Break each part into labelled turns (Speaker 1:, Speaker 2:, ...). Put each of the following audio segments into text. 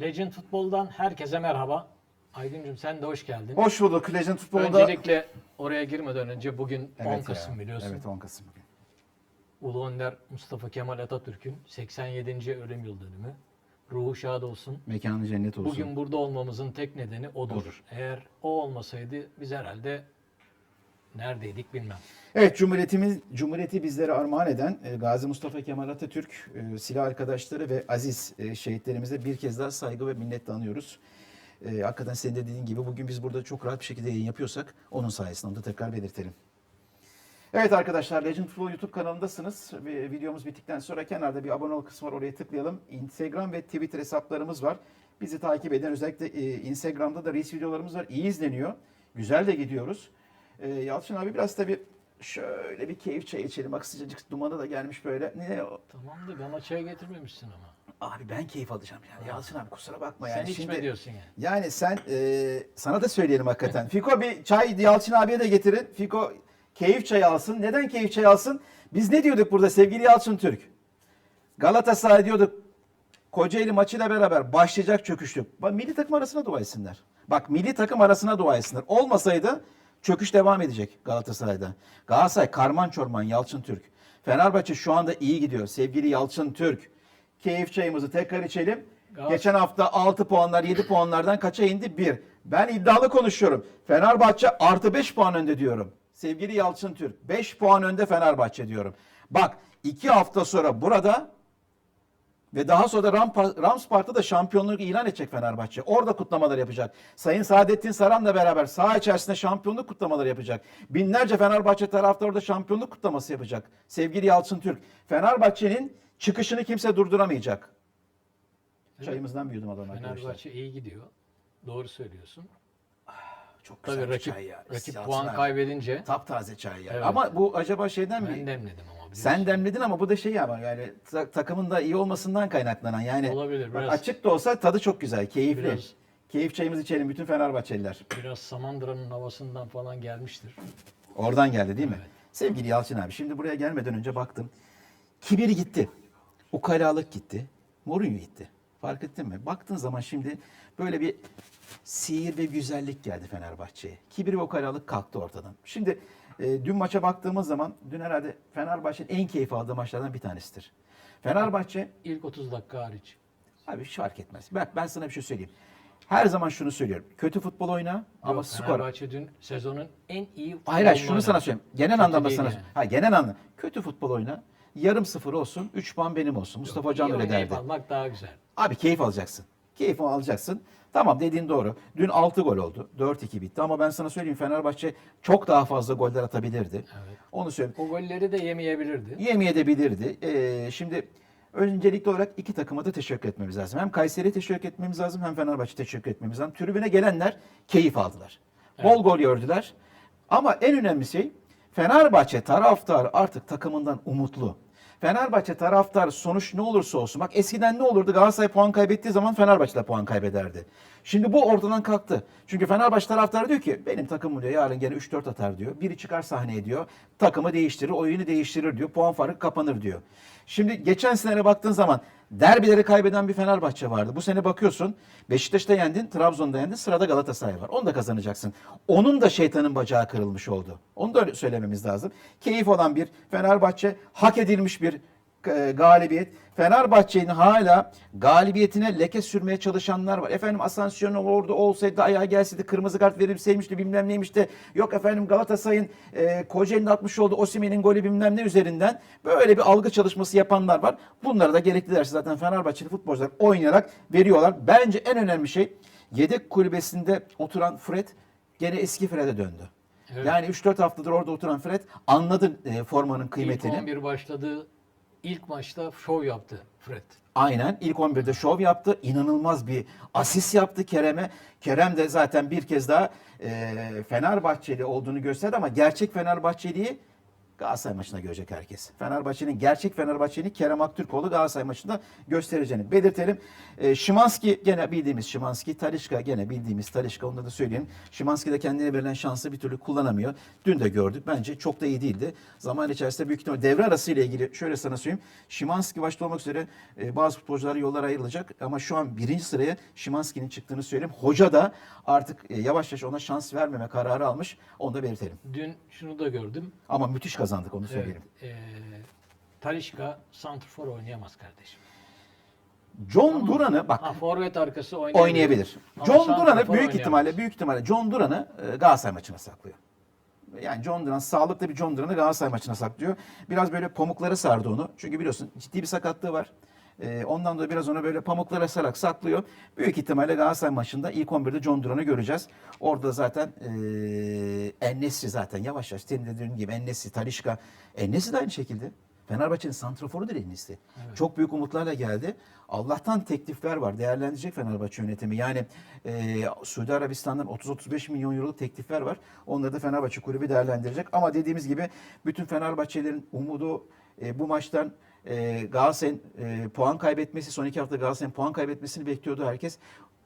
Speaker 1: Legend Futbol'dan herkese merhaba. Aygüncüm sen de hoş geldin.
Speaker 2: Hoş bulduk Legend Futbol'da.
Speaker 1: Öncelikle oraya girmeden önce bugün
Speaker 2: Evet
Speaker 1: 10 Kasım
Speaker 2: ya,
Speaker 1: biliyorsun.
Speaker 2: Evet 10 Kasım bugün.
Speaker 1: Ulu Önder Mustafa Kemal Atatürk'ün 87. ölüm yıl dönümü. Ruhu şad olsun.
Speaker 2: Mekanı cennet olsun.
Speaker 1: Bugün burada olmamızın tek nedeni odur.
Speaker 2: Odur.
Speaker 1: Eğer o olmasaydı biz herhalde neredeydik bilmem.
Speaker 2: Evet Cumhuriyetimiz Cumhuriyeti bizlere armağan eden e, Gazi Mustafa Kemal Atatürk, e, silah arkadaşları ve aziz e, şehitlerimize bir kez daha saygı ve minnetle anıyoruz. E, hakikaten senin de dediğin gibi bugün biz burada çok rahat bir şekilde yayın yapıyorsak onun sayesinde onu da tekrar belirtelim. Evet arkadaşlar Legend Futbol YouTube kanalındasınız. Ve videomuz bittikten sonra kenarda bir abone ol kısmı var oraya tıklayalım. Instagram ve Twitter hesaplarımız var. Bizi takip eden özellikle e, Instagram'da da Reels videolarımız var. İyi izleniyor. Güzel de gidiyoruz. E, Yalçın abi biraz tabii şöyle bir keyif çay içelim. Bak sıcacık dumanı da gelmiş böyle. Ne o?
Speaker 1: Tamam da bana çay getirmemişsin ama.
Speaker 2: Abi ben keyif alacağım yani. Yalçın abi kusura bakma
Speaker 1: Sen
Speaker 2: yani.
Speaker 1: içme diyorsun yani.
Speaker 2: Yani sen e, sana da söyleyelim hakikaten. Fiko bir çay Yalçın abiye de getirin. Fiko keyif çayı alsın. Neden keyif çayı alsın? Biz ne diyorduk burada sevgili Yalçın Türk? Galatasaray diyorduk. Kocaeli maçıyla beraber başlayacak çöküşlük. Bak milli takım arasına dua etsinler. Bak milli takım arasına dua etsinler. Olmasaydı çöküş devam edecek Galatasaray'da. Galatasaray karman çorman Yalçın Türk. Fenerbahçe şu anda iyi gidiyor. Sevgili Yalçın Türk. Keyif çayımızı tekrar içelim.
Speaker 1: Galatasaray-
Speaker 2: Geçen hafta 6 puanlar 7 puanlardan kaça indi? 1. Ben iddialı konuşuyorum. Fenerbahçe artı 5 puan önde diyorum. Sevgili Yalçın Türk 5 puan önde Fenerbahçe diyorum. Bak 2 hafta sonra burada ve daha sonra da Ram- Ramspark'ta da şampiyonluk ilan edecek Fenerbahçe. Orada kutlamalar yapacak. Sayın Saadettin Saran'la beraber saha içerisinde şampiyonluk kutlamaları yapacak. Binlerce Fenerbahçe taraftarı orada şampiyonluk kutlaması yapacak. Sevgili Yalçın Türk, Fenerbahçe'nin çıkışını kimse durduramayacak. Çayımızdan bir yudum alalım arkadaşlar.
Speaker 1: Fenerbahçe iyi gidiyor. Doğru söylüyorsun.
Speaker 2: Çok güzel
Speaker 1: Tabii rakip,
Speaker 2: çay ya.
Speaker 1: rakip puan
Speaker 2: abi.
Speaker 1: kaybedince
Speaker 2: Taptaze çay ya.
Speaker 1: Evet.
Speaker 2: Ama bu acaba şeyden
Speaker 1: ben
Speaker 2: mi?
Speaker 1: demledim ama. biliyorsun.
Speaker 2: Sen demledin ama bu da şey ama yani ta- takımın da iyi olmasından kaynaklanan yani.
Speaker 1: Olabilir,
Speaker 2: Bak
Speaker 1: biraz.
Speaker 2: Açık da olsa tadı çok güzel, keyifli.
Speaker 1: Biraz.
Speaker 2: Keyif çayımızı içelim bütün Fenerbahçeliler.
Speaker 1: Biraz Samandıra'nın havasından falan gelmiştir.
Speaker 2: Oradan geldi değil mi? Sevgili Yalçın abi şimdi buraya gelmeden önce baktım. Kibir gitti. Ukalalık gitti. Mourinho gitti. Fark ettin mi? Baktığın zaman şimdi böyle bir sihir ve güzellik geldi Fenerbahçe'ye. Kibir ve ukalalık kalktı ortadan. Şimdi e, dün maça baktığımız zaman dün herhalde Fenerbahçe'nin en keyif aldığı maçlardan bir tanesidir. Fenerbahçe
Speaker 1: İlk 30 dakika hariç.
Speaker 2: abi hiç fark etmez. Bak ben sana bir şey söyleyeyim. Her zaman şunu söylüyorum. Kötü futbol oyna ama
Speaker 1: Yok,
Speaker 2: skor
Speaker 1: Fenerbahçe dün sezonun en iyi
Speaker 2: Hayır hayır şunu sana söyleyeyim. Genel
Speaker 1: Kötü
Speaker 2: anlamda sana
Speaker 1: yani.
Speaker 2: Ha genel anlamda. Kötü futbol oyna. Yarım sıfır olsun. 3 puan benim olsun. Mustafa Hocam
Speaker 1: İyi
Speaker 2: öyle derdi.
Speaker 1: almak daha güzel.
Speaker 2: Abi keyif alacaksın. Keyif alacaksın. Tamam dediğin doğru. Dün 6 gol oldu. 4-2 bitti ama ben sana söyleyeyim Fenerbahçe çok daha fazla goller atabilirdi.
Speaker 1: Evet.
Speaker 2: Onu söyleyeyim.
Speaker 1: O golleri de yemeyebilirdi.
Speaker 2: Yemeyebilirdi. Ee, şimdi öncelikli olarak iki takıma da teşekkür etmemiz lazım. Hem Kayseri'ye teşekkür etmemiz lazım hem Fenerbahçe teşekkür etmemiz lazım. Tribüne gelenler keyif aldılar. Bol gol gördüler. Ama en önemli şey Fenerbahçe taraftarı artık takımından umutlu. Fenerbahçe taraftar sonuç ne olursa olsun. Bak eskiden ne olurdu? Galatasaray puan kaybettiği zaman Fenerbahçe de puan kaybederdi. Şimdi bu ortadan kalktı. Çünkü Fenerbahçe taraftarı diyor ki benim takımım diyor yarın gene 3-4 atar diyor. Biri çıkar sahneye diyor. Takımı değiştirir, oyunu değiştirir diyor. Puan farkı kapanır diyor. Şimdi geçen senelere baktığın zaman derbileri kaybeden bir Fenerbahçe vardı. Bu sene bakıyorsun Beşiktaş'ta yendin, Trabzon'da yendin. Sırada Galatasaray var. Onu da kazanacaksın. Onun da şeytanın bacağı kırılmış oldu. Onu da öyle söylememiz lazım. Keyif olan bir Fenerbahçe, hak edilmiş bir galibiyet. Fenerbahçe'nin hala galibiyetine leke sürmeye çalışanlar var. Efendim Asansiyon'u orada olsaydı ayağa gelseydi kırmızı kart verilseymişti bilmem neymiş de yok efendim Galatasaray'ın e, Kocaeli'nin atmış olduğu Osimhen'in golü bilmem ne üzerinden böyle bir algı çalışması yapanlar var. Bunlara da gerekli dersi zaten Fenerbahçeli futbolcular oynayarak veriyorlar. Bence en önemli şey yedek kulübesinde oturan Fred gene eski Fred'e döndü.
Speaker 1: Evet.
Speaker 2: Yani 3-4 haftadır orada oturan Fred anladı e, formanın kıymetini.
Speaker 1: İlk 11 başladığı ilk maçta şov yaptı Fred.
Speaker 2: Aynen ilk 11'de şov yaptı. İnanılmaz bir asist yaptı Kerem'e. Kerem de zaten bir kez daha e, Fenerbahçeli olduğunu gösterdi ama gerçek Fenerbahçeliği Galatasaray maçında görecek herkes. Fenerbahçe'nin gerçek Fenerbahçe'nin Kerem Aktürkoğlu Galatasaray maçında göstereceğini belirtelim. E, Şimanski gene bildiğimiz Şimanski, Talişka gene bildiğimiz Talişka onu da söyleyelim. Şimanski de kendine verilen şansı bir türlü kullanamıyor. Dün de gördük. Bence çok da iyi değildi. Zaman içerisinde büyük ihtimal devre arası ile ilgili şöyle sana söyleyeyim. Şimanski başta olmak üzere e, bazı futbolcular yollar ayrılacak ama şu an birinci sıraya Şimanski'nin çıktığını söyleyeyim. Hoca da artık e, yavaş yavaş ona şans vermeme kararı almış. Onu da belirtelim.
Speaker 1: Dün şunu da gördüm.
Speaker 2: Ama müthiş kazandık onu söyleyelim.
Speaker 1: Evet, e, Talişka santrfor oynayamaz kardeşim.
Speaker 2: John Duran'ı bak
Speaker 1: Ha, forvet arkası oynayabilir.
Speaker 2: oynayabilir.
Speaker 1: Ama
Speaker 2: John Duran'ı büyük
Speaker 1: oynayamaz.
Speaker 2: ihtimalle büyük ihtimalle John Duran'ı e, Galatasaray maçına saklıyor. Yani John Duran sağlıklı bir John Duran'ı Galatasaray maçına saklıyor. Biraz böyle pamuklara sardı onu. Çünkü biliyorsun ciddi bir sakatlığı var. E, ondan dolayı biraz ona böyle pamuklara sarak saklıyor. Büyük ihtimalle Galatasaray maçında ilk 11'de John Duran'ı göreceğiz. Orada zaten e, Ennesi zaten yavaş yavaş senin de dediğin gibi Ennesi, Talişka. Ennesi de aynı şekilde. Fenerbahçe'nin santraforudur Ennesi. Çok büyük umutlarla geldi. Allah'tan teklifler var. Değerlendirecek Fenerbahçe yönetimi. Yani e, Suudi Arabistan'dan 30-35 milyon euroluk teklifler var. Onları da Fenerbahçe kulübü değerlendirecek. Ama dediğimiz gibi bütün Fenerbahçelerin umudu e, bu maçtan e, Galatasaray'ın e, puan kaybetmesi, son iki hafta Galatasaray'ın puan kaybetmesini bekliyordu herkes.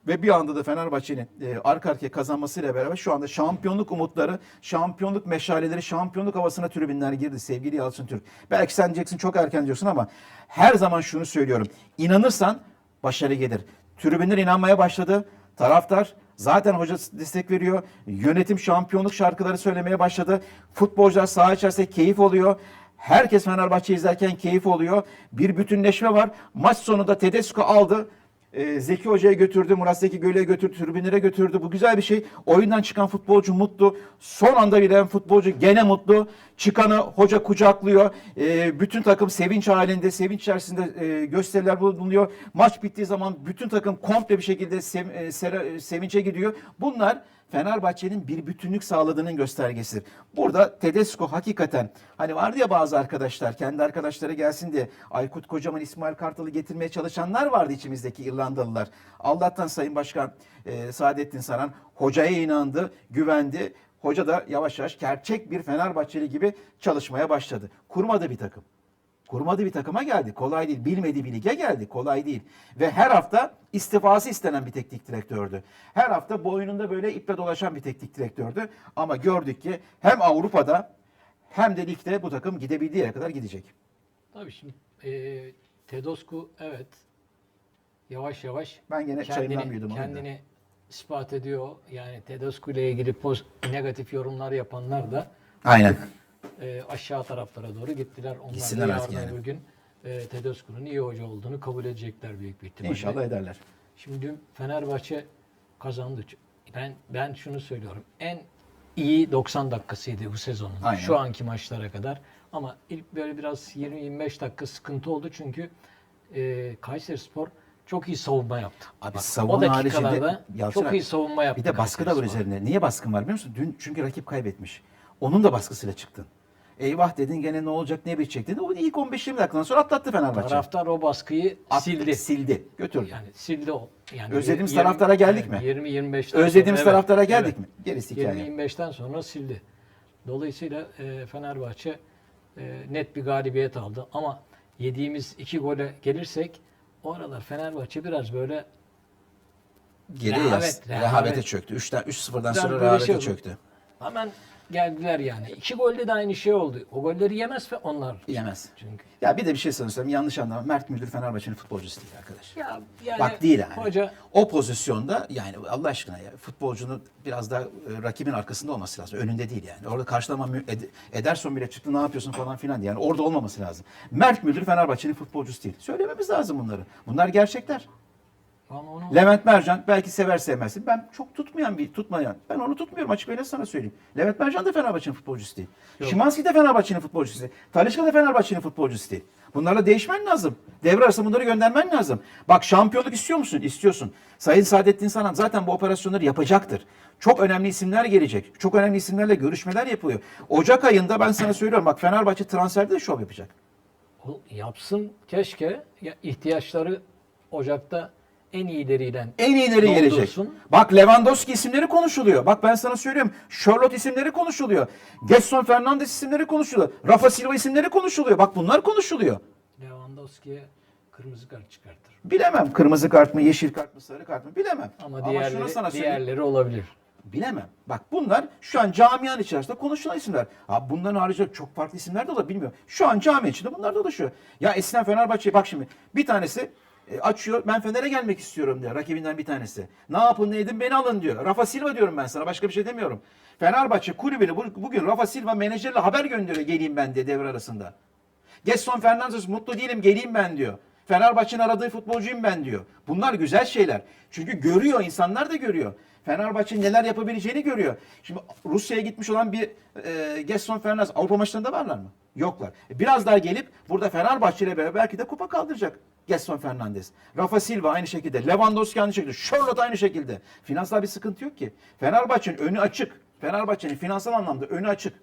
Speaker 2: Ve bir anda da Fenerbahçe'nin e, arka arkaya kazanmasıyla beraber şu anda şampiyonluk umutları, şampiyonluk meşaleleri, şampiyonluk havasına tribünler girdi sevgili Yalçın Türk. Belki sen diyeceksin çok erken diyorsun ama her zaman şunu söylüyorum. İnanırsan başarı gelir. Tribünler inanmaya başladı. Taraftar zaten hoca destek veriyor. Yönetim şampiyonluk şarkıları söylemeye başladı. Futbolcular saha içerisinde keyif oluyor. Herkes Fenerbahçe izlerken keyif oluyor. Bir bütünleşme var. Maç sonunda Tedesco aldı. Ee, Zeki Hoca'ya götürdü, Murat Zeki Göle'ye götürdü, tribünlere götürdü. Bu güzel bir şey. Oyundan çıkan futbolcu mutlu. Son anda bilen futbolcu gene mutlu. Çıkanı hoca kucaklıyor. Ee, bütün takım sevinç halinde, sevinç içerisinde e, gösteriler bulunuyor. Maç bittiği zaman bütün takım komple bir şekilde sev- e, sevinçe gidiyor. Bunlar Fenerbahçe'nin bir bütünlük sağladığının göstergesidir. Burada Tedesco hakikaten hani vardı ya bazı arkadaşlar kendi arkadaşları gelsin diye Aykut Kocaman İsmail Kartal'ı getirmeye çalışanlar vardı içimizdeki İrlandalılar. Allah'tan Sayın Başkan e, Saadettin Saran hocaya inandı, güvendi. Hoca da yavaş yavaş gerçek bir Fenerbahçeli gibi çalışmaya başladı. Kurmadı bir takım. Kurmadı bir takıma geldi. Kolay değil. Bilmediği bir lige geldi. Kolay değil. Ve her hafta istifası istenen bir teknik direktördü. Her hafta boynunda böyle iple dolaşan bir teknik direktördü. Ama gördük ki hem Avrupa'da hem de ligde bu takım gidebildiği yere kadar gidecek.
Speaker 1: Tabii şimdi e, Tedosku evet yavaş yavaş
Speaker 2: Ben gene
Speaker 1: kendini,
Speaker 2: da.
Speaker 1: kendini ispat ediyor. Yani Tedosku ile ilgili poz, negatif yorumlar yapanlar da
Speaker 2: Aynen.
Speaker 1: E, aşağı taraflara doğru gittiler. Onlar
Speaker 2: Gitsinler
Speaker 1: da
Speaker 2: artık
Speaker 1: yarın
Speaker 2: yani.
Speaker 1: öbür gün e, Tedosku'nun iyi hoca olduğunu kabul edecekler büyük bir ihtimalle.
Speaker 2: İnşallah ederler.
Speaker 1: Şimdi dün Fenerbahçe kazandı. Ben ben şunu söylüyorum. En iyi 90 dakikasıydı bu sezonun.
Speaker 2: Aynen.
Speaker 1: Şu anki maçlara kadar. Ama ilk böyle biraz 20-25 dakika sıkıntı oldu çünkü e, Kayserispor çok iyi savunma yaptı.
Speaker 2: Abi
Speaker 1: Bak,
Speaker 2: savunma
Speaker 1: o dakikalarda
Speaker 2: haricinde
Speaker 1: çok iyi savunma yaptı.
Speaker 2: Bir de baskı da var üzerine. Niye baskın var biliyor musun? Dün çünkü rakip kaybetmiş. Onun da baskısıyla çıktın. Eyvah dedin gene ne olacak ne bitecek dedin. O ilk 15-20 dakikadan sonra atlattı Fenerbahçe.
Speaker 1: Taraftar o baskıyı
Speaker 2: Attı,
Speaker 1: sildi.
Speaker 2: sildi. Götürdü.
Speaker 1: Yani sildi o. Yani
Speaker 2: Özlediğimiz
Speaker 1: yirmi-
Speaker 2: taraftara geldik mi?
Speaker 1: 20-25'ten
Speaker 2: Özlediğimiz
Speaker 1: sonra-
Speaker 2: taraftara
Speaker 1: evet,
Speaker 2: geldik
Speaker 1: evet.
Speaker 2: mi? Gerisi hikaye.
Speaker 1: 20-25'ten sonra sildi. Dolayısıyla e, Fenerbahçe e, net bir galibiyet aldı. Ama yediğimiz iki gole gelirsek o aralar Fenerbahçe biraz böyle
Speaker 2: Geri
Speaker 1: Rehavet,
Speaker 2: yaz.
Speaker 1: rehavet.
Speaker 2: Rehavete çöktü. 3'ten 3-0'dan
Speaker 1: Biraz
Speaker 2: sonra
Speaker 1: böyle
Speaker 2: rehavete
Speaker 1: şey
Speaker 2: çöktü.
Speaker 1: hemen geldiler yani. İki golde de aynı şey oldu. O golleri yemez ve onlar.
Speaker 2: Yemez.
Speaker 1: Çünkü.
Speaker 2: Ya bir de bir şey söyleyeyim yanlış anlama. Mert Müldür Fenerbahçe'nin futbolcusu değil arkadaş.
Speaker 1: Ya, yani
Speaker 2: Bak değil yani.
Speaker 1: Hoca
Speaker 2: O pozisyonda yani Allah aşkına ya futbolcunun biraz daha e, rakibin arkasında olması lazım. Önünde değil yani. Orada karşılama Ed- Ederson bile çıktı ne yapıyorsun falan filan diye. Yani orada olmaması lazım. Mert Müldür Fenerbahçe'nin futbolcusu değil. Söylememiz lazım bunları. Bunlar gerçekler.
Speaker 1: Onu
Speaker 2: Levent Mercan belki sever sevmezsin. Ben çok tutmayan bir tutmayan. Ben onu tutmuyorum açık öyle sana söyleyeyim. Levent Mercan da Fenerbahçe'nin futbolcusu değil.
Speaker 1: Yok.
Speaker 2: Şimanski de Fenerbahçe'nin futbolcusu değil. Talişka da Fenerbahçe'nin futbolcusu değil. Bunlarla değişmen lazım. Devre arası bunları göndermen lazım. Bak şampiyonluk istiyor musun? İstiyorsun. Sayın Saadettin Sanan zaten bu operasyonları yapacaktır. Çok önemli isimler gelecek. Çok önemli isimlerle görüşmeler yapılıyor. Ocak ayında ben sana söylüyorum bak Fenerbahçe transferde de şov yapacak.
Speaker 1: O yapsın keşke ya ihtiyaçları Ocak'ta en iyileriyle
Speaker 2: En iyileri gelecek.
Speaker 1: doldursun.
Speaker 2: Bak Lewandowski isimleri konuşuluyor. Bak ben sana söylüyorum. Charlotte isimleri konuşuluyor. Gerson Fernandes isimleri konuşuluyor. Rafa Silva isimleri konuşuluyor. Bak bunlar konuşuluyor.
Speaker 1: Lewandowski'ye kırmızı kart çıkartır.
Speaker 2: Bilemem kırmızı kart mı, yeşil kart mı, sarı kart mı bilemem.
Speaker 1: Ama,
Speaker 2: şunu
Speaker 1: diğerleri,
Speaker 2: sana söyleyeyim.
Speaker 1: diğerleri olabilir.
Speaker 2: Bilemem. Bak bunlar şu an camianın içerisinde konuşulan isimler. Ha bunların haricinde çok farklı isimler de olabilir bilmiyorum. Şu an cami içinde bunlar dolaşıyor. Ya eskiden Fenerbahçe bak şimdi bir tanesi e, açıyor ben Fener'e gelmek istiyorum diyor rakibinden bir tanesi. Ne yapın ne edin beni alın diyor. Rafa Silva diyorum ben sana başka bir şey demiyorum. Fenerbahçe kulübünü bu- bugün Rafa Silva menajerle haber gönderiyor geleyim ben diye devre arasında. Gerson Fernandes mutlu değilim geleyim ben diyor. Fenerbahçe'nin aradığı futbolcuyum ben diyor. Bunlar güzel şeyler. Çünkü görüyor insanlar da görüyor. Fenerbahçe neler yapabileceğini görüyor. Şimdi Rusya'ya gitmiş olan bir e, Gerson Fernandes Avrupa maçlarında varlar mı? Yoklar. E, Biraz daha gelip burada Fenerbahçe ile beraber belki de kupa kaldıracak Gerson Fernandes. Rafa Silva aynı şekilde. Lewandowski aynı şekilde. Charlotte aynı şekilde. Finansal bir sıkıntı yok ki. Fenerbahçe'nin önü açık. Fenerbahçe'nin finansal anlamda önü açık.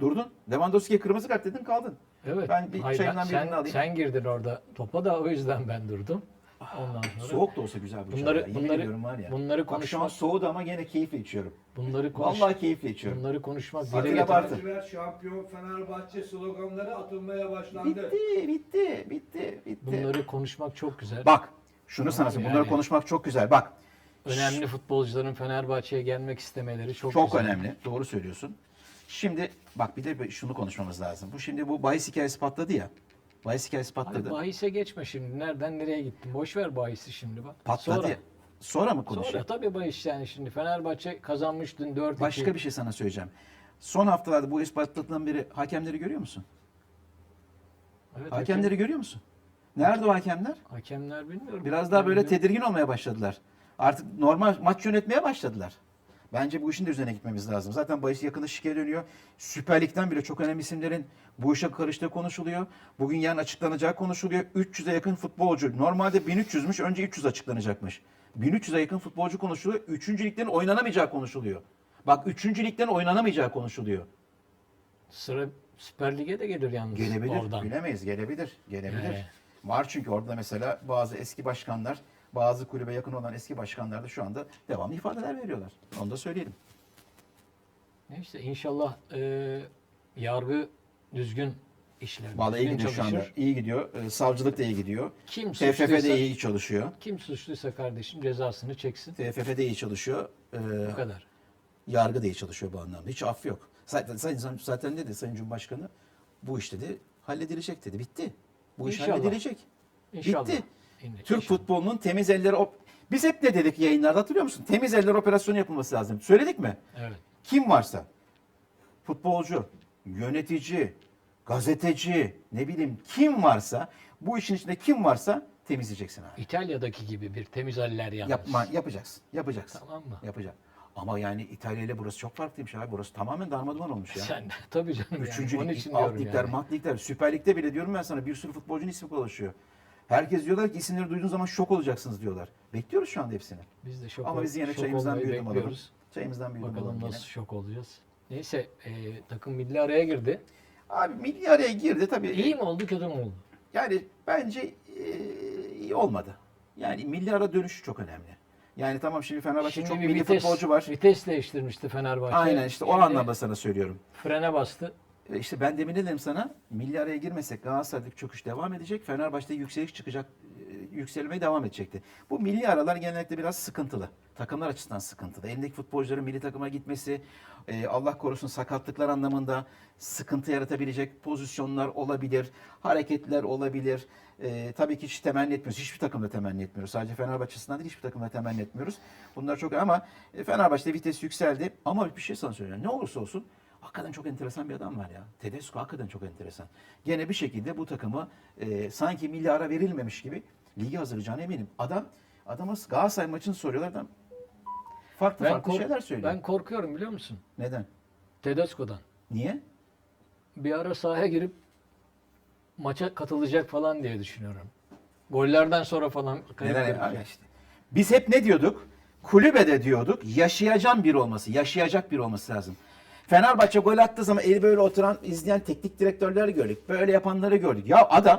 Speaker 2: Durdun. Lewandowski'ye kırmızı kart dedin kaldın.
Speaker 1: Evet.
Speaker 2: Ben bir
Speaker 1: Hayır,
Speaker 2: çayından
Speaker 1: sen,
Speaker 2: birini alayım.
Speaker 1: sen girdin orada topa da o yüzden ben durdum. Ondan sonra
Speaker 2: Soğuk da olsa güzel bu
Speaker 1: Bunları-
Speaker 2: çay ya. Yemin
Speaker 1: bunları-
Speaker 2: ediyorum var ya.
Speaker 1: bunları
Speaker 2: Bak şu an
Speaker 1: konuşmak-
Speaker 2: soğudu ama gene keyifle içiyorum.
Speaker 1: bunları konuş,
Speaker 2: Vallahi keyifle içiyorum.
Speaker 1: bunları konuşmak
Speaker 2: Atilla
Speaker 1: dile getir-
Speaker 2: Bartın.
Speaker 3: Lacivert şampiyon Fenerbahçe sloganları atılmaya başlandı.
Speaker 2: Bitti, bitti, bitti, bitti.
Speaker 1: bunları konuşmak çok güzel.
Speaker 2: Bak, şunu sana söyleyeyim. Bunları
Speaker 1: yani.
Speaker 2: konuşmak çok güzel. Bak,
Speaker 1: Önemli futbolcuların Fenerbahçe'ye gelmek istemeleri çok,
Speaker 2: çok
Speaker 1: güzel.
Speaker 2: önemli. Doğru söylüyorsun. Şimdi bak bir de şunu konuşmamız lazım. Bu şimdi bu bahis hikayesi patladı ya. Hikayesi
Speaker 1: Hadi
Speaker 2: patladı.
Speaker 1: bahise geçme şimdi. Nereden nereye gittin? Boş ver bahisi şimdi bak.
Speaker 2: patladı.
Speaker 1: Sonra.
Speaker 2: Sonra mı
Speaker 1: sonra
Speaker 2: konuşalım?
Speaker 1: tabii bahis yani şimdi. Fenerbahçe kazanmış dün 4-2.
Speaker 2: Başka bir şey sana söyleyeceğim. Son haftalarda bu ispatlatılan beri hakemleri görüyor musun?
Speaker 1: Evet,
Speaker 2: Hakemleri görüyor musun? Nerede o hakemler?
Speaker 1: hakem- hakemler bilmiyorum.
Speaker 2: Biraz daha böyle
Speaker 1: Yani
Speaker 2: tedirgin olmaya başladılar. Artık normal maç yönetmeye başladılar. Bence bu işin de üzerine gitmemiz lazım. Zaten bahis yakında şike dönüyor. Süper Lig'den bile çok önemli isimlerin bu işe karıştığı konuşuluyor. Bugün yarın açıklanacağı konuşuluyor. 300'e yakın futbolcu. Normalde 1300'müş önce 300 açıklanacakmış. 1300'e yakın futbolcu konuşuluyor. 3. liglerin oynanamayacağı konuşuluyor. Bak 3. liglerin oynanamayacağı konuşuluyor.
Speaker 1: Sıra Süper Lig'e de gelir yalnız
Speaker 2: Gelebilir.
Speaker 1: oradan.
Speaker 2: Bilemeyiz. Gelebilir. Gelebilir.
Speaker 1: Yani.
Speaker 2: Var çünkü orada mesela bazı eski başkanlar, bazı kulübe yakın olan eski başkanlar da şu anda devamlı ifadeler veriyorlar. Onu da söyleyelim.
Speaker 1: Neyse inşallah e, yargı düzgün işler.
Speaker 2: Vallahi iyi gidiyor şu anda.
Speaker 1: çalışır.
Speaker 2: İyi gidiyor. Ee, Savcılık da iyi gidiyor.
Speaker 1: Kim
Speaker 2: TFF de iyi çalışıyor.
Speaker 1: kim suçluysa kardeşim cezasını çeksin.
Speaker 2: TFF de iyi çalışıyor. Ee,
Speaker 1: Bu kadar.
Speaker 2: yargı da iyi çalışıyor bu anlamda. Hiç af yok. Zaten, zaten, zaten dedi Sayın Cumhurbaşkanı bu iş dedi halledilecek dedi. Bitti. Bu iş
Speaker 1: İnşallah.
Speaker 2: halledilecek.
Speaker 1: İnşallah.
Speaker 2: Bitti. Türk futbolunun temiz elleri... Op- Biz hep ne dedik yayınlarda hatırlıyor musun? Temiz eller operasyonu yapılması lazım. Söyledik mi?
Speaker 1: Evet.
Speaker 2: Kim varsa futbolcu, yönetici, gazeteci, ne bileyim kim varsa bu işin içinde kim varsa temizleyeceksin abi.
Speaker 1: İtalya'daki gibi bir temiz haller yalnız.
Speaker 2: Yapma, yapacaksın. Yapacaksın.
Speaker 1: Tamam mı?
Speaker 2: Yapacak. Ama yani İtalya ile burası çok farklıymış abi. Burası tamamen darmadağın olmuş ya.
Speaker 1: Sen tabii canım.
Speaker 2: Üçüncü
Speaker 1: yani. Onun
Speaker 2: lig,
Speaker 1: için
Speaker 2: alt
Speaker 1: diyorum
Speaker 2: ligler,
Speaker 1: yani.
Speaker 2: mat ligler, süper ligde bile diyorum ben sana bir sürü futbolcunun ismi dolaşıyor. Herkes diyorlar ki isimleri duyduğun zaman şok olacaksınız diyorlar. Bekliyoruz şu anda hepsini.
Speaker 1: Biz de şok,
Speaker 2: Ama biz yine
Speaker 1: şok
Speaker 2: çayımızdan bir yudum alalım. Çayımızdan bir yudum
Speaker 1: Bakalım
Speaker 2: alalım yine.
Speaker 1: nasıl şok olacağız. Neyse e, takım milli araya girdi.
Speaker 2: Abi milli araya girdi tabii.
Speaker 1: İyi mi oldu kötü mü oldu?
Speaker 2: Yani bence e, iyi olmadı. Yani milli ara dönüşü çok önemli. Yani tamam şimdi Fenerbahçe
Speaker 1: Şimdi
Speaker 2: çok milli
Speaker 1: vites,
Speaker 2: futbolcu var.
Speaker 1: vites değiştirmişti Fenerbahçe.
Speaker 2: Aynen işte o
Speaker 1: Şimdi
Speaker 2: anlamda sana söylüyorum.
Speaker 1: Frene bastı.
Speaker 2: E, İşte ben demin dedim sana? Milli araya girmesek Galatasaray'daki çöküş devam edecek. Fenerbahçe'de yükseliş çıkacak, e, yükselmeye devam edecekti. Bu milli aralar genellikle biraz sıkıntılı. Takımlar açısından sıkıntılı. Elindeki futbolcuların milli takıma gitmesi, e, Allah korusun sakatlıklar anlamında sıkıntı yaratabilecek pozisyonlar olabilir, hareketler olabilir. E, tabii ki hiç temenni etmiyoruz. Hiçbir takımda temenni etmiyoruz. Sadece Fenerbahçe açısından değil hiçbir takımda temenni etmiyoruz. Bunlar çok ama e, Fenerbahçe'de vites yükseldi. Ama bir şey sana söyleyeyim. Ne olursa olsun Hakikaten çok enteresan bir adam var ya. Tedesco hakikaten çok enteresan. Gene bir şekilde bu takımı e, sanki milli ara verilmemiş gibi ligi hazırlayacağına eminim. Adam adama Galatasaray maçını soruyorlar adam farklı
Speaker 1: Ben,
Speaker 2: farklı şeyler söylüyor.
Speaker 1: ben korkuyorum biliyor musun?
Speaker 2: Neden?
Speaker 1: Tedesco'dan.
Speaker 2: Niye?
Speaker 1: Bir ara sahaya girip maça katılacak falan diye düşünüyorum. Gollerden sonra falan
Speaker 2: Neden? Abi işte. Biz hep ne diyorduk? Kulübede diyorduk yaşayacağın bir olması, yaşayacak bir olması lazım. Fenerbahçe gol attığı zaman eli böyle oturan, izleyen teknik direktörleri gördük. Böyle yapanları gördük. Ya adam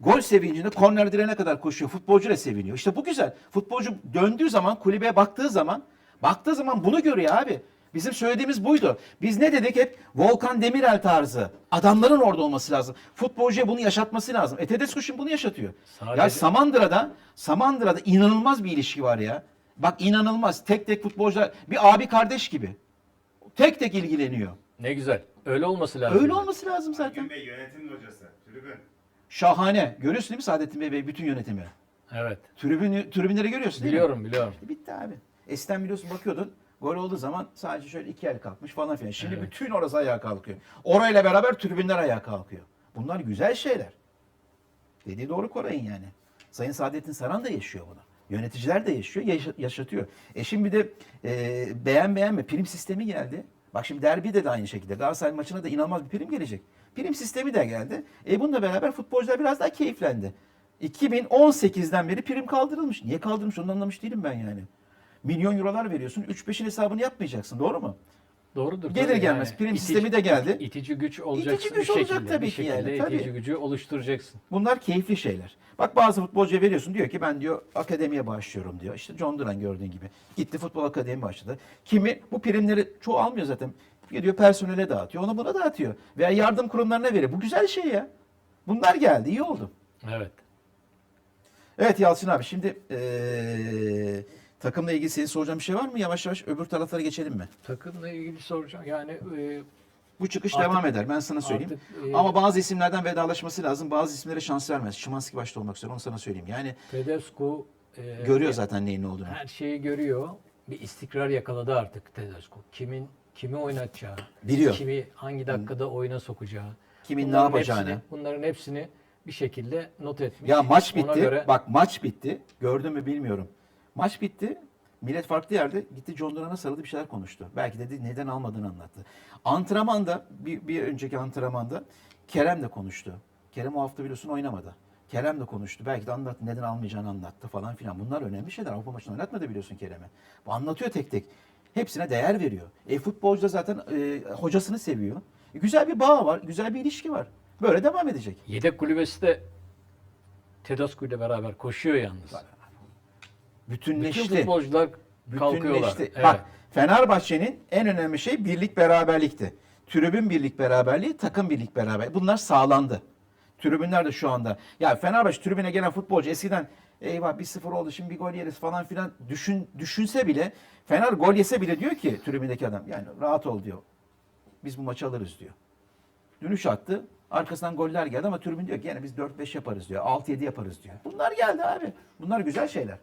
Speaker 2: Gol sevincinde korner direğine kadar koşuyor. Futbolcu da seviniyor. İşte bu güzel. Futbolcu döndüğü zaman kulübeye baktığı zaman baktığı zaman bunu görüyor abi. Bizim söylediğimiz buydu. Biz ne dedik hep? Volkan Demirel tarzı. Adamların orada olması lazım. Futbolcuya bunu yaşatması lazım. E Tedesco şimdi bunu yaşatıyor.
Speaker 1: Sadece-
Speaker 2: Ya Samandıra'da Samandıra'da inanılmaz bir ilişki var ya. Bak inanılmaz. Tek tek futbolcular bir abi kardeş gibi. Tek tek ilgileniyor.
Speaker 1: Ne güzel. Öyle olması lazım.
Speaker 2: Öyle olması lazım zaten.
Speaker 4: Gün Bey yönetim hocası, tribün.
Speaker 2: Şahane. Görüyorsun değil mi Saadettin Bey, Bey bütün yönetimi?
Speaker 1: Evet.
Speaker 2: Tribün, tribünleri görüyorsun değil mi?
Speaker 1: Biliyorum biliyorum.
Speaker 2: E Bitti abi. Eskiden biliyorsun bakıyordun gol olduğu zaman sadece şöyle iki el kalkmış falan filan. Şimdi
Speaker 1: Evet.
Speaker 2: bütün orası ayağa kalkıyor. Orayla beraber tribünler ayağa kalkıyor. Bunlar güzel şeyler. Dediği doğru Koray'ın yani. Sayın Saadettin Saran da yaşıyor bunu. Yöneticiler de yaşıyor, yaşa- yaşatıyor. E şimdi de e, beğen beğenme prim sistemi geldi. Bak şimdi derbide de aynı şekilde. Galatasaray maçına da inanılmaz bir prim gelecek. Prim sistemi de geldi. E bununla beraber futbolcular biraz daha keyiflendi. 2018'den beri prim kaldırılmış. Niye kaldırılmış onu anlamış değilim ben yani. Milyon eurolar veriyorsun. 3-5'in hesabını yapmayacaksın. Doğru mu?
Speaker 1: Doğrudur.
Speaker 2: Gelir
Speaker 1: tabii
Speaker 2: gelmez prim sistemi de geldi.
Speaker 1: İtici güç olacaksın
Speaker 2: güç
Speaker 1: bir
Speaker 2: olacak
Speaker 1: şekilde.
Speaker 2: tabii
Speaker 1: bir
Speaker 2: ki yani, tabii.
Speaker 1: itici gücü oluşturacaksın.
Speaker 2: Bunlar keyifli şeyler. Bak bazı futbolcuya veriyorsun diyor ki ben diyor akademiye başlıyorum diyor. İşte John Duran gördüğün gibi. Gitti futbol akademi başladı. Kimi bu primleri çoğu almıyor zaten. Gidiyor personele dağıtıyor. Ona buna dağıtıyor. Veya yardım kurumlarına veriyor. Bu güzel şey ya. Bunlar geldi. iyi oldu.
Speaker 1: Evet.
Speaker 2: Evet Yalçın abi şimdi eee, takımla ilgili senin soracağın bir şey var mı? Yavaş yavaş öbür taraflara geçelim mi?
Speaker 1: Takımla ilgili soracağım. Yani e,
Speaker 2: Bu çıkış
Speaker 1: Artık-
Speaker 2: devam eder ben sana söyleyeyim.
Speaker 1: artık, e,
Speaker 2: Ama bazı isimlerden vedalaşması lazım. Bazı isimlere şans vermez. Şimanski başta olmak üzere onu sana söyleyeyim. Yani
Speaker 1: Tedesco e,
Speaker 2: görüyor zaten neyin ne olduğunu.
Speaker 1: her şeyi görüyor. Bir istikrar yakaladı artık Tedesco. Kimin kimi oynatacağı,
Speaker 2: Biliyor.
Speaker 1: kimi hangi dakikada oyuna sokacağı,
Speaker 2: Kimin ne
Speaker 1: bunların
Speaker 2: yapacağını.
Speaker 1: hepsini- bunların hepsini bir şekilde not etmiş.
Speaker 2: Ya maç
Speaker 1: Ona
Speaker 2: bitti.
Speaker 1: göre
Speaker 2: Bak maç bitti. Gördün mü bilmiyorum. Maç bitti. Millet farklı yerde gitti John Duran'a sarıldı bir şeyler konuştu. Belki dedi neden almadığını anlattı. Antrenmanda bir, bir önceki antrenmanda Kerem de konuştu. Kerem o hafta biliyorsun oynamadı. Kerem de konuştu. Belki de anlattı. Neden almayacağını anlattı falan filan. Bunlar önemli şeyler. Avrupa maçını oynatmadı biliyorsun Kerem'e. Bu anlatıyor tek tek. Hepsine değer veriyor. E futbolcu da zaten e, hocasını seviyor. E, güzel bir bağ var. Güzel bir ilişki var. Böyle devam edecek.
Speaker 1: yedek kulübesi de Tedesco ile beraber koşuyor yalnız. Bütün
Speaker 2: Bütünleşti.
Speaker 1: futbolcular kalkıyorlar.
Speaker 2: Bütünleşti.
Speaker 1: Evet.
Speaker 2: Bak Fenerbahçe'nin en önemli şey birlik beraberlikti. Tribün birlik beraberliği, takım birlik beraberliği. Bunlar sağlandı. Tribünler de şu anda. Ya Fenerbahçe tribüne gelen futbolcu eskiden eyvah 1-0 oldu şimdi bir gol yeriz falan filan düşün, düşünse bile Fener gol yese bile diyor ki tribündeki adam yani rahat ol diyor. Biz bu maçı alırız diyor. Dönüş attı. Arkasından goller geldi ama tribün diyor ki yani biz 4-5 yaparız diyor. 6-7 yaparız diyor. Bunlar geldi abi. Bunlar güzel şeyler.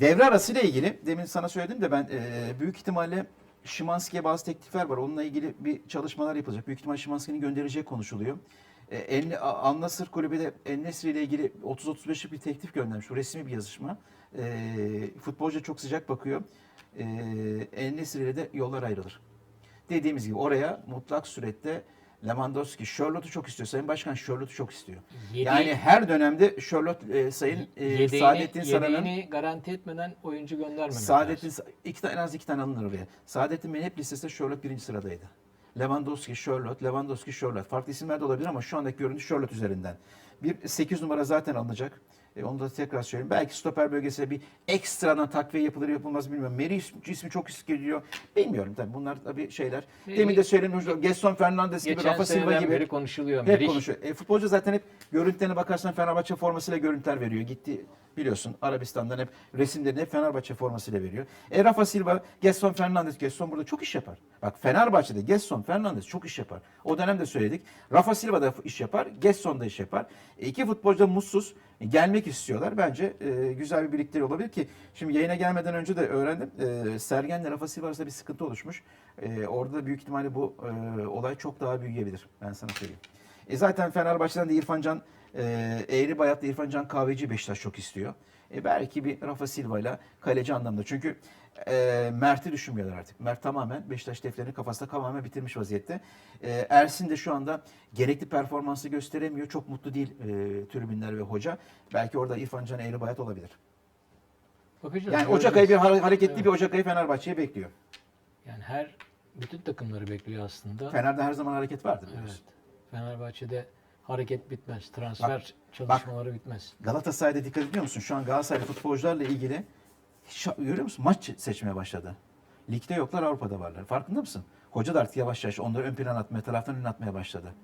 Speaker 2: Devre arası ile ilgili demin sana söyledim de ben e, büyük ihtimalle Şimanski'ye bazı teklifler var. Onunla ilgili bir çalışmalar yapılacak. Büyük ihtimalle Şimanski'nin göndereceği konuşuluyor. E, En, Al Nassr kulübü de En Nesri ile ilgili 30-35'lik bir teklif göndermiş. Bu resmi bir yazışma. E, futbolcu çok sıcak bakıyor. E, En Nesri ile de yollar ayrılır. Dediğimiz gibi oraya mutlak surette Lewandowski, Charlotte'u çok istiyor. Sayın Başkan Charlotte'u çok istiyor.
Speaker 1: Yedi-
Speaker 2: yani her dönemde Charlotte e, Sayın e,
Speaker 1: yedeğini,
Speaker 2: Saadettin Saran'ın
Speaker 1: garanti etmeden oyuncu göndermemek
Speaker 2: Saadettin
Speaker 1: lazım.
Speaker 2: iki tane en az iki tane alınır oraya. Saadettin Bey'in hep listesinde Charlotte birinci sıradaydı. Lewandowski, Charlotte, Lewandowski, Charlotte. Farklı isimler de olabilir ama şu andaki görüntü Charlotte üzerinden. Bir 8 numara zaten alınacak. E, onu da tekrar söyleyeyim. Belki stoper bölgesine bir ekstradan takviye yapılır yapılmaz bilmiyorum. Meri ismi, çok geliyor. Bilmiyorum tabii bunlar tabii şeyler. Demin de söyledim. Gerson Fernandes gibi, Rafa Silva gibi.
Speaker 1: beri konuşuluyor.
Speaker 2: Hep konuşuyor. E, futbolcu zaten hep görüntülerine bakarsan Fenerbahçe formasıyla görüntüler veriyor. Gitti biliyorsun Arabistan'dan hep resimlerini hep Fenerbahçe formasıyla veriyor. E Rafa Silva, Gerson Fernandes, Gerson burada çok iş yapar. Bak Fenerbahçe'de Gerson Fernandes çok iş yapar. O dönemde söyledik. Rafa Silva da iş yapar, Gerson da iş yapar. İki futbolcu da mutsuz. E, gelmek istiyorlar. Bence e, güzel bir birlikleri olabilir ki şimdi yayına gelmeden önce de öğrendim. E, Sergen'le Rafa Silva bir sıkıntı oluşmuş. E, orada da büyük ihtimalle bu e, olay çok daha büyüyebilir. Ben sana söyleyeyim. E zaten Fenerbahçe'den de İrfan Can, e, Eğri Bayat'ta İrfan Can Kahveci Beşiktaş çok istiyor. E belki bir Rafa Silva ile kaleci anlamda. Çünkü e, Mert'i düşünmüyorlar artık. Mert tamamen Beşiktaş defterini kafasında tamamen bitirmiş vaziyette. E, Ersin de şu anda gerekli performansı gösteremiyor. Çok mutlu değil e, tribünler ve hoca. Belki orada İrfan Can Eğri Bayat olabilir.
Speaker 1: Bakacağız.
Speaker 2: Yani Ocak ayı bir hareketli
Speaker 1: Evet.
Speaker 2: bir Ocak ayı Fenerbahçe'ye bekliyor.
Speaker 1: Yani her bütün takımları bekliyor aslında.
Speaker 2: Fener'de her zaman hareket vardır
Speaker 1: Evet. Fenerbahçe'de hareket bitmez. Transfer
Speaker 2: Bak,
Speaker 1: çalışmaları bitmez.
Speaker 2: Galatasaray'da dikkat ediyor musun? Şu an Galatasaray futbolcularla ilgili hiç, görüyor musun? Maç seçmeye başladı. Ligde yoklar Avrupa'da varlar. Farkında mısın? Hoca da artık yavaş yavaş onları ön plan atmaya, taraftan ön atmaya başladı.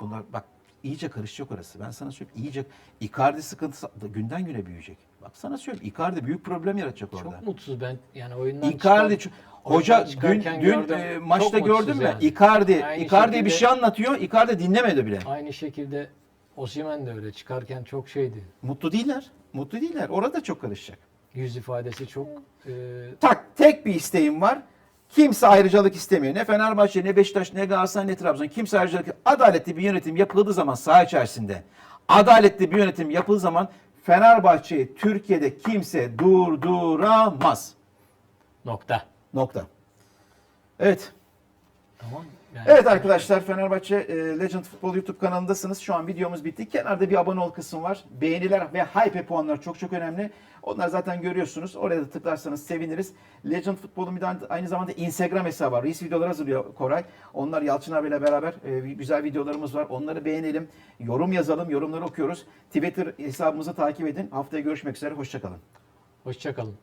Speaker 2: Bunlar bak iyice karışacak orası. Ben sana söyleyeyim iyice Icardi sıkıntısı günden güne büyüyecek. Bak sana söyleyeyim Icardi büyük problem yaratacak orada.
Speaker 1: Çok mutsuz ben yani oyundan
Speaker 2: Icardi ço- hoca dün, dün e, maçta gördün mü?
Speaker 1: yani.
Speaker 2: Icardi
Speaker 1: Aynı
Speaker 2: Icardi bir
Speaker 1: şekilde-
Speaker 2: şey anlatıyor. Icardi dinlemedi bile.
Speaker 1: Aynı şekilde Osimhen de öyle çıkarken çok şeydi.
Speaker 2: Mutlu değiller. Mutlu değiller. Orada çok karışacak.
Speaker 1: Yüz ifadesi çok e,
Speaker 2: Tak tek bir isteğim var. Kimse ayrıcalık istemiyor. Ne Fenerbahçe, ne Beşiktaş, ne Galatasaray, ne Trabzon. Kimse ayrıcalık Adaletli bir yönetim yapıldığı zaman saha içerisinde. Adaletli bir yönetim yapıldığı zaman Fenerbahçe'yi Türkiye'de kimse durduramaz.
Speaker 1: nokta.
Speaker 2: Nokta. Evet.
Speaker 1: Tamam. Yani
Speaker 2: Evet arkadaşlar Fenerbahçe e, Legend Futbol YouTube kanalındasınız. Şu an videomuz bitti. Kenarda bir abone ol kısmı var. Beğeniler ve hype puanlar çok çok önemli. Onlar zaten görüyorsunuz. Oraya da tıklarsanız seviniriz. Legend Futbol'un bir de aynı zamanda Instagram hesabı var. Reels videolar hazırlıyor Koray. Onlar Yalçın abiyle beraber e, güzel videolarımız var. Onları beğenelim. Yorum yazalım. Yorumları okuyoruz. Twitter hesabımızı takip edin. Haftaya görüşmek üzere. Hoşçakalın.
Speaker 1: Hoşçakalın.